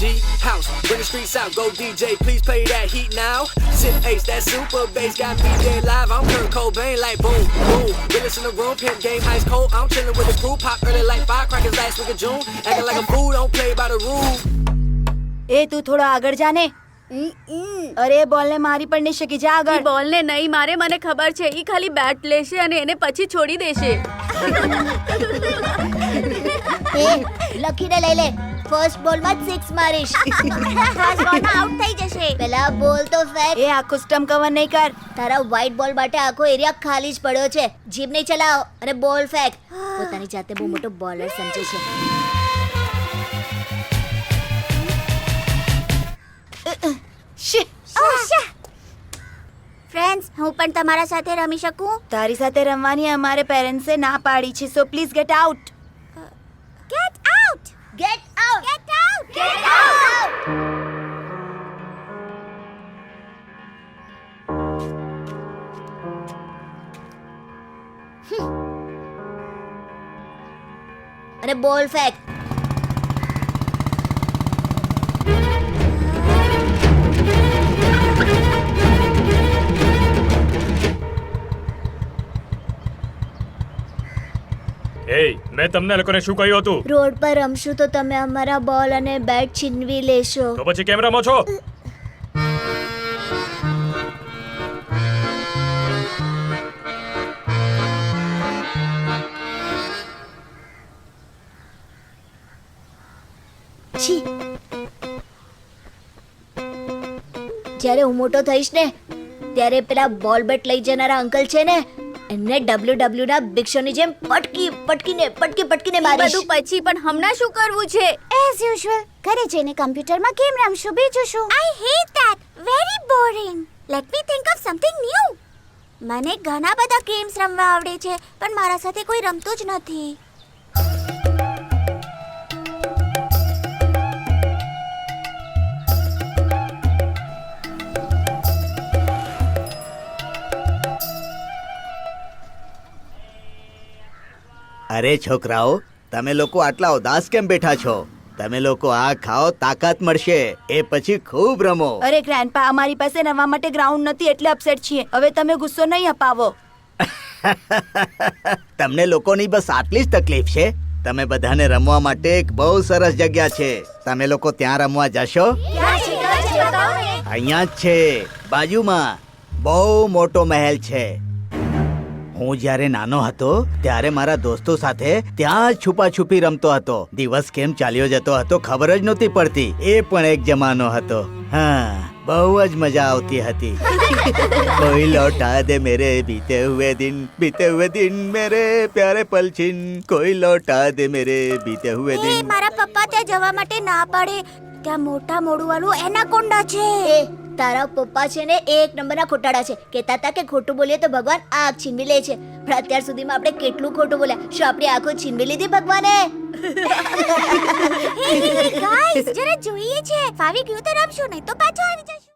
G house, bring the streets out, go DJ, please play that heat now. Sit ace, that super bass got me dead live. I'm Kurt Cobain, like boom, boom. Realest in the room, pimp game ice cold. I'm chilling with the crew, pop early like firecrackers last week of June. Acting like a fool, don't play by the rules. એ તું થોડો આગળ જા ને અરે બોલને મારી પણ નહીં શકી જા આગળ બોલને નહીં મારે મને ખબર છે ઈ ખાલી બેટ લેશે અને એને પછી છોડી દેશે એ લખીને લઈ લે ફર્સ્ટ બોલમાં સિક્સ મારીશ. ફર્સ્ટ બોલમાં આઉટ થઈ જશે. પેલા બોલ તો ફેક એ આખું સ્ટમ્પ કવર નહીં કર. તારા વ્હાઈટ બોલ માટે આખો એરિયા ખાલી જ પડ્યો છે. જીભ નહીં ચલાવ અને બોલ ફેક પોતાની જાતે બહુ મોટો બોલર સમજે છે. ફ્રેન્ડ્સ હું પણ તમારા સાથે રમી શકું? તારી સાથે રમવાની અમારે પેરેન્ટ્સે ના પાડી છે so please get out Get out! Get out! Get, Get out! अरे बोल fact. એ મેં તમને લોકોને શું કહ્યું હતું? રોડ પર રમશું તો તમે અમારા બોલ અને બેટ છીનવી લેશો. તો પછી કેમ રમો છો? છી. જ્યારે હું મોટો થઈશ ને ત્યારે પેલા બોલ બેટ લઈ જનારા અંકલ છે ને એમને ડબલ્યુ ડબલ્યુ ના ભિક્ષોની જેમ પટકી પટકીને પટકી પટકીને મારીશ બધું પછી પણ હમણાં શું કરવું છે? એઝ યુઝ્યુઅલ ઘરે જઈને કમ્પ્યુટરમાં ગેમ રમશું બીજું શું? I hate that very boring let me think of something new મને ઘણા બધા ગેમ્સ રમવા આવડે છે પણ મારા સાથે કોઈ રમતું જ નથી. અરે છોકરાઓ તમે લોકો આટલા ઉદાસ કેમ બેઠા છો? તમે લોકો આ ખાઓ તાકાત મળશે એ પછી ખૂબ રમો. અરે ગ્રેન્ડપા અમારી પાસે રમવા માટે ગ્રાઉન્ડ નથી એટલે અપસેટ છીએ. હવે તમે ગુસ્સો નહીં અપાવો. તમને લોકોની બસ આટલી જ તકલીફ છે? તમે બધાને રમવા માટે એક બહુ સરસ જગ્યા છે. તમે લોકો ત્યાં રમવા જશો? અહીંયા જ છે. બાજુમાં બહુ મોટો મહેલ છે. હું જ્યારે નાનો હતો ત્યારે મારા દોસ્તો સાથે ત્યાં છુપા છુપી રમતો હતો. દિવસ કેમ ચાલ્યો જતો હતો ખબર જ નહોતી પડતી. એ પણ એક જમાનો હતો. હા બહુ જ મજા આવતી હતી. કોઈ લોટા દે મેરે બીતે હુએ દિન બીતે હુએ દિન મેરે પ્યારે પલછીન. કોઈ લौटा દે મેરે બીતે હુએ દિન. મારા પપ્પા ત્યાં જવા માટે ના પાડે. ત્યાં મોટા મોડું વાળું એનાકોન્ડા છે. તારા પપ્પા છે ને એક નંબરના ખોટાડા છે. કહેતા હતા કે ખોટું બોલીએ તો ભગવાન આંખ છીનવી લે છે. પણ અત્યાર સુધીમાં આપણે કેટલું ખોટું બોલ્યા. શું આપણી આંખો છીનવી લીધી ભગવાને? ગાઈસ જરા જોઈએ છે. ફાવી ગયું તો રમશું, નહીં તો પાછો આવી જશું.